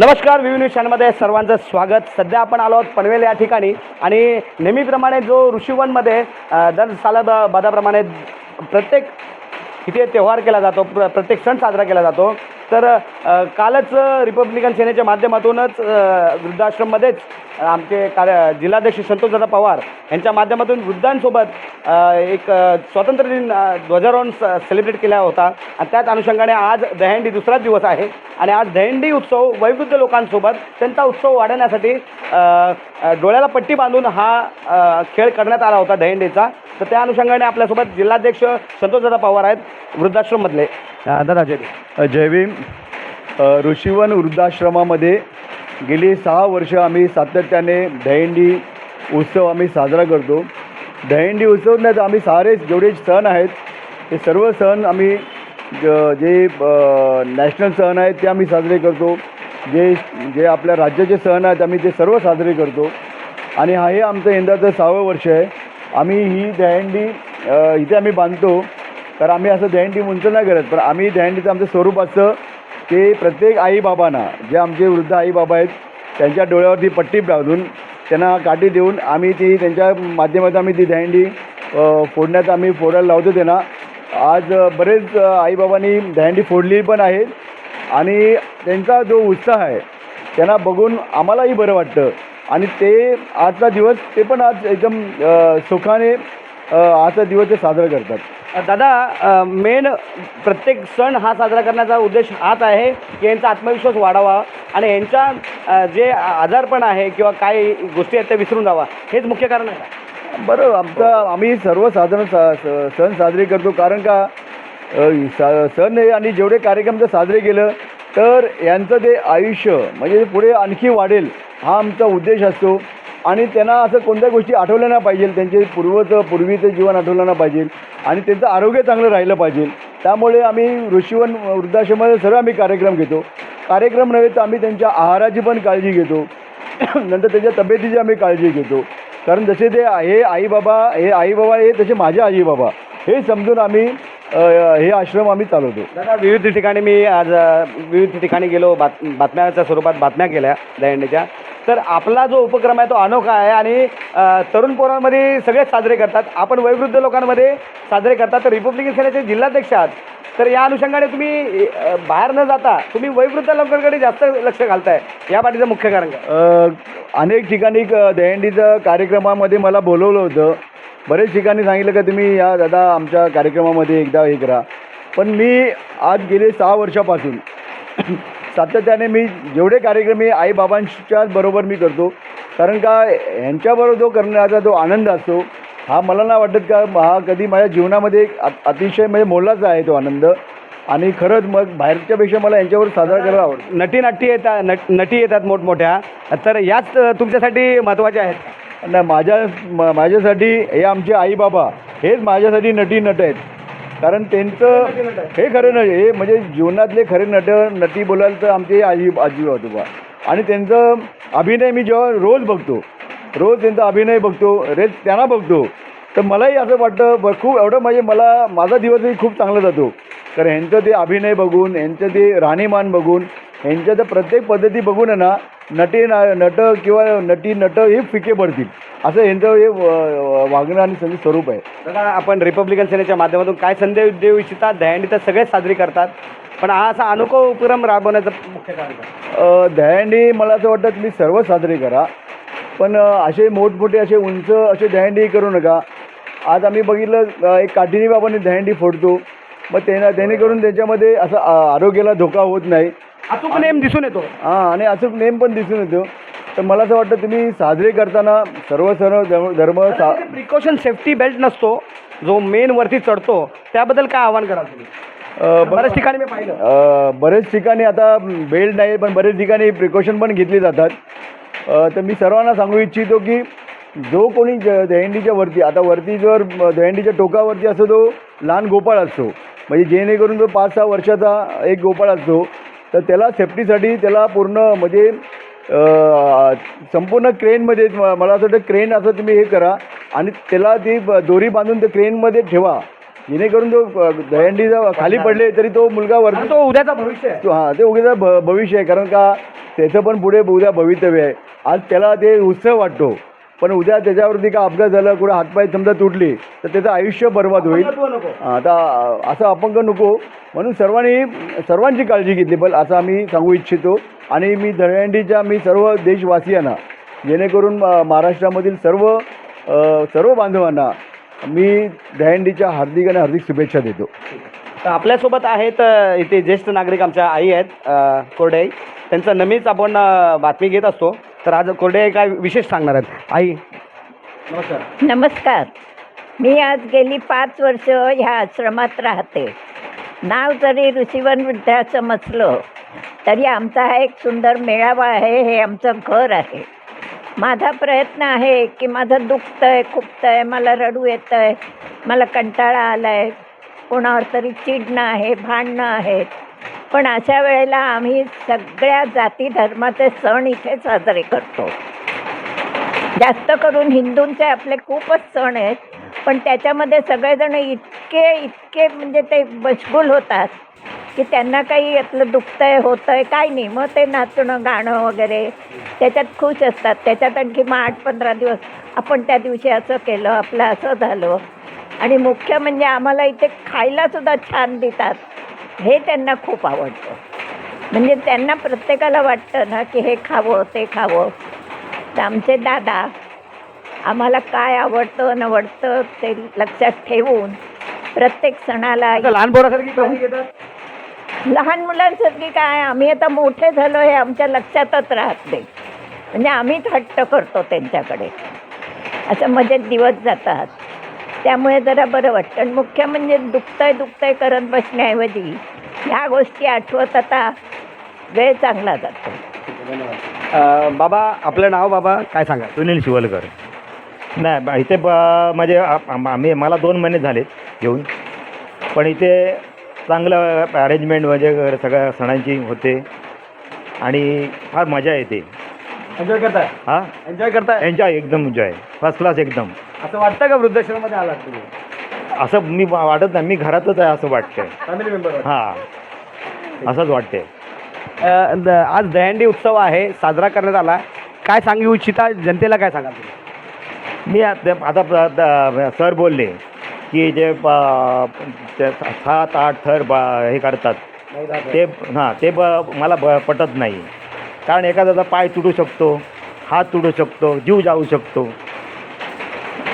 नमस्कार विविध न्यूज सर्वांचं स्वागत. सध्या आपण आलो आहोत पनवेल या ठिकाणी आणि नेहमीप्रमाणे जो ऋषीवनमध्ये दर साला बदाप्रमाणे प्रत्येक इथे त्योहार केला जातो प्र प्रत्येक सण साजरा केला जातो. तर कालच रिपब्लिकन सेनेच्या माध्यमातूनच वृद्धाश्रममध्येच आमचे कार्य जिल्हाध्यक्ष संतोषदादा पवार यांच्या माध्यमातून वृद्धांसोबत एक स्वातंत्र्य दिन ध्वजारोहण स सेलिब्रेट केला होता. आणि त्याच अनुषंगाने आज दहीहंडी दुसराच दिवस आहे. आणि आज दहीहंडी उत्सव वैविध्य लोकांसोबत त्यांचा उत्सव वाढवण्यासाठी डोळ्याला पट्टी बांधून हा खेळ करण्यात आला होता दहीहंडीचा. तर त्या अनुषंगाने आपल्यासोबत जिल्हाध्यक्ष संतोषदादा पवार आहेत वृद्धाश्रममधले. दादा जय जय भीम. ऋषीवन वृद्धाश्रमामध्ये गेली सहा वर्ष आम्ही सातत्याने दहींडी उत्सव आम्ही साजरा करतो. दहीहंडी उत्सव नाही तर आम्ही सारे जेवढे सण आहेत ते सर्व सण आम्ही ज- जे नॅशनल सण आहेत ते आम्ही साजरे करतो. जे जे आपल्या राज्याचे सण आहेत आम्ही ते सर्व साजरे करतो. आणि हा हे आमचं यंदाचं सहावं वर्ष आहे. आम्ही ही दहीहंडी इथे आम्ही बांधतो. तर आम्ही असं दहीहंडी उंच नाही करत पण आम्ही दहीहंडीचं आमचं स्वरूप असतं की प्रत्येक आईबाबांना जे आमचे वृद्ध आईबाबा आहेत त्यांच्या डोळ्यावरती पट्टी बांधून त्यांना काठी देऊन आम्ही ती त्यांच्या माध्यमातून आम्ही ती दहीहंडी फोडण्यात आम्ही फोडायला लावतो त्यांना. आज बरेच आईबाबांनी दहीहंडी फोडली पण आहेत आणि त्यांचा जो उत्साह आहे त्यांना बघून आम्हालाही बरं वाटतं. आणि ते आजचा दिवस ते पण आज एकदम सुखाने आजचा दिवस ते साजरा करतात. दादा मेन प्रत्येक सण हा साजरा करण्याचा उद्देश हाच आहे की यांचा आत्मविश्वास वाढावा आणि यांच्या जे आजारपण आहे किंवा काय गोष्टी आहेत त्या विसरून जावा. हेच मुख्य कारण आहे? बरं आमचा आम्ही सर्वसाधारण सा सण साजरे करतो. कारण का सण आणि जेवढे कार्यक्रम जर साजरे केलं तर यांचं ते आयुष्य म्हणजे पुढे आणखी वाढेल हा आमचा उद्देश असतो. आणि त्यांना असं कोणत्या गोष्टी आठवल्या नाही पाहिजे त्यांचे पूर्वचं पूर्वीचं जीवन आठवलं नाही पाहिजे. आणि त्यांचं आरोग्य चांगलं राहिलं पाहिजे. त्यामुळे आम्ही ऋषीवन वृद्धाश्रमामध्ये सर्व आम्ही कार्यक्रम घेतो. कार्यक्रम नव्हे तर आम्ही त्यांच्या आहाराची पण काळजी घेतो. नंतर त्यांच्या तब्येतीची आम्ही काळजी घेतो. कारण जसे ते हे आईबाबा हे आईबाबा हे तसे माझे आईबाबा हे समजून आम्ही हे आश्रम आम्ही चालवतो. दादा विविध ठिकाणी मी आज विविध ठिकाणी गेलो बात बातम्याच्या स्वरूपात बातम्या केल्या दहीहंडीच्या. तर आपला जो उपक्रम आहे तो अनोखा आहे आणि तरुण पोरांमध्ये सगळेच साजरे करतात. आपण वयोवृद्ध लोकांमध्ये साजरे करतात. तर रिपब्लिकन सेनेचे जिल्हाध्यक्ष आहात. तर या अनुषंगाने तुम्ही बाहेर न जाता तुम्ही वयोवृद्ध लोकांकडे जास्त लक्ष घालताय. या पाठीचं मुख्य कारण अनेक ठिकाणी दहीहंडीचं कार्यक्रमामध्ये मला बोलवलं होतं. बरेच ठिकाणी सांगितलं का तुम्ही या दादा आमच्या कार्यक्रमामध्ये एकदा हे करा. पण मी आज गेले सहा वर्षापासून. सातत्याने मी जेवढे कार्यक्रम मी आईबाबांच्याच बरोबर मी करतो. कारण का ह्यांच्याबरोबर जो करण्याचा जो आनंद असतो हा मला नाही वाटत का हा कधी माझ्या जीवनामध्ये अतिशय म्हणजे मोलाचा आहे तो आनंद. आणि खरंच मग बाहेरच्यापेक्षा मला यांच्यावर साजरा करायला आवडतं. नटी नाट्य येतात नट नटी येतात मोठमोठ्या. तर याच तुमच्यासाठी महत्त्वाच्या आहेत. नाही माझ्या म- माझ्यासाठी हे आमचे आई बाबा हेच माझ्यासाठी नटी नट आहेत. कारण त्यांचं हे खरं नट हे म्हणजे जीवनातले खरे नट नटी बोलाल तर आमचे आजी आजी आजोबा. आणि त्यांचं अभिनय मी जेव्हा रोज बघतो रोज त्यांचा अभिनय बघतो रेज त्यांना बघतो तर मलाही असं वाटतं ब खूप एवढं म्हणजे मला माझा दिवसही खूप चांगला जातो. कारण ह्यांचं ते अभिनय बघून ह्यांचं ते राहणीमान बघून ह्यांच्या त्या प्रत्येक पद्धती बघून आहे ना नटी ना नट किंवा नटी नट हे फिके पडतील. असं यांचं हे वागणं आणि संधी स्वरूप आहे. दादा आपण रिपब्लिकन सेनेच्या माध्यमातून काय संदेश देऊ इच्छितात? दहीहंडी तर सगळेच साजरी करतात. पण हा असा अनोखा उपक्रम राबवण्याचं मुख्य कारण काय? अ, दहीहंडी मला असं वाटतं तुम्ही सर्व साजरे करा. पण अ, असे मोठमोठे असे उंच असे दहीहंडी करू नका. आज आम्ही बघितलं अ, एक काठिणी बाबांनी दहीहंडी फोडतो. मग त्यांना जेणेकरून त्याच्यामध्ये असं आ- आरोग्याला धोका होत नाही. अचूक नेम दिसून येतो. हां आणि असं नेम पण दिसून येतो. तर मला असं वाटतं तुम्ही साजरे करताना सर्व सर्व धर्म- धर्म सा प्रिकॉशन सेफ्टी बेल्ट नसतो जो मेन वरती चढतो त्याबद्दल काय आव्हान कराल तुम्ही? बऱ्याच ठिकाणी मी पाहिलं. बरेच ठिकाणी आता बेल्ट नाही पण बरेच ठिकाणी प्रिकॉशन पण घेतली जातात. तर मी सर्वांना सांगू इच्छितो की जो कोणी ज दहीहंडीच्या वरती आता वरती जर दहीहंडीच्या टोकावरती असतो तो लहान गोपाळ असतो. म्हणजे जेणेकरून जो पाच सहा वर्षाचा एक गोपाळ असतो. तर त्याला सेफ्टीसाठी त्याला पूर्ण म्हणजे संपूर्ण क्रेनमध्ये मला असं वाटतं क्रेन असं तुम्ही हे करा आणि त्याला ती दोरी बांधून ते क्रेनमध्ये ठेवा. जेणेकरून दहीहंडी जर खाली पडले तरी तो मुलगा वरती तो उद्याचा भविष्य आहे. तो हां ते उद्या भ भविष्य आहे. कारण का त्याचं पण पुढे उद्या भवितव्य आहे. आज त्याला ते उत्सव वाटतो. पण उद्या त्याच्यावरती का अपघात झाला कुठं हातपाय समजा तुटली तर त्याचं आयुष्य बर्बाद होईल. आता असं अपंग नको. म्हणून सर्वांनी सर्वांची काळजी घेतली पण असं आम्ही सांगू इच्छितो. आणि मी दहीहंडीच्या मी सर्व देशवासियांना जेणेकरून महाराष्ट्रामधील सर्व सर्व बांधवांना मी दहीहंडीच्या हार्दिक आणि हार्दिक शुभेच्छा देतो. तर आपल्यासोबत आहेत इथे ज्येष्ठ नागरिक आमच्या आई आहेत कोरडे आई. त्यांचं नेहमीच आपण बातमी घेत असतो. तर आज कोरडे काय विशेष सांगणार आहेत? आई. नमस्कार. नमस्कार. मी आज गेली पाच वर्ष ह्या आश्रमात राहते. नाव जरी ऋषीवन वृद्धाश्रम असलं तरी आमचा हा एक सुंदर मेळावा आहे हे आमचं घर आहे. माझा प्रयत्न आहे की माझं दुखतं आहे खुपतं आहे मला रडू येतं आहे मला कंटाळा आला आहे कोणावर तरी चिडणं आहे भांडणं आहेत. पण अशा वेळेला आम्ही सगळ्या जाती धर्माचे सण इथे साजरे करतो. जास्त करून हिंदूंचे आपले खूपच सण आहेत पण त्याच्यामध्ये सगळेजण इतके इतके म्हणजे ते मशगूल होतात की त्यांना काही आपलं होतं आहे काय नाही. मग ते नाचणं गाणं वगैरे त्याच्यात खुश असतात. त्याच्यात आणखी मग आठ पंधरा दिवस आपण त्या दिवशी असं केलं आपलं असं झालं. आणि मुख्य म्हणजे आम्हाला इथे खायलासुद्धा छान देतात. हे त्यांना खूप आवडतं. म्हणजे त्यांना प्रत्येकाला वाटतं ना की हे खावं ते खावं. तर आमचे दादा आम्हाला काय आवडतं नवडतं ते लक्षात ठेवून प्रत्येक सणाला लहान लहान मुलांसारखी काय? आम्ही आता मोठे झालो हे आमच्या लक्षातच राहत नाही. म्हणजे आम्हीच हट्ट करतो त्यांच्याकडे. असं मजेत दिवस जातात. त्यामुळे जरा बरं वाटतं. आणि मुख्य म्हणजे दुखतंय दुखतंय करत बसण्याऐवजी ह्या गोष्टी आठवत आता वेळ चांगला जातो. अ, बाबा आपलं नाव बाबा? काय सांगा? सुनील शिवलकर. नाही बा- इथे ब म्हणजे आ- आम- आम्ही मला दोन महिने झाले येऊन. पण इथे चांगलं अरेंजमेंट म्हणजे सगळ्या सणांची होते. आणि फार मजा येते. एन्जॉय करताय? हां? एन्जॉय करताय? एन्जॉय एकदम एन्जॉय फर्स्ट क्लास एकदम. असं वाटतं का वृद्धाश्रमामध्ये आलात तुम्ही? असं मी वाटत नाही. मी घरातच आहे असं वाटतंय. फॅमिली मेंबर हां. असंच वाटतंय. अ, द- आज दहंडी उत्सव आहे. साजरा करण्यात आला. काय सांगू इच्छिता? जनतेला काय सांगाल तुम्ही? मी आता आता प- द- सर बोलले की जे प- ते सात आठ थर ब हे करतात. ते हां ते ब मला ब पटत नाही. कारण एखाद्याचा पाय तुटू शकतो हात तुटू शकतो जीव जाऊ शकतो.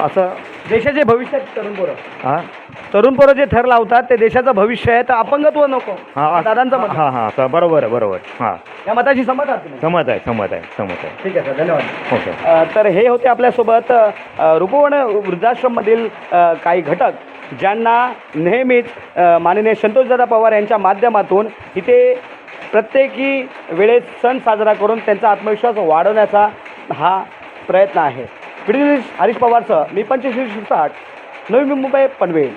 असं देशाचे भविष्य आहेत तरुण पोरं. हां? तरुण पोरं जे थर लावतात ते देशाचं भविष्य आहे तर अपंगत्व नको. हां दादांचं मत. हां हां असं बरोबर आहे बरोबर हां. या मताशी सहमत आहात तुम्ही? समज आहे समज आहे समज आहे. ठीक आहे सर धन्यवाद. ओके. अ, तर हे होते आपल्यासोबत अ, रुपवन वृद्धाश्रममधील अ, काही घटक ज्यांना नेहमीच अ, माननीय संतोषदादा पवार यांच्या माध्यमातून इथे प्रत्येकी वेळेस सण साजरा करून त्यांचा आत्मविश्वास वाढवण्याचा हा प्रयत्न आहे. व्हिडिओ हरीश पवारसह मी पंचवीस साठ नवी मुंबई पनवेल.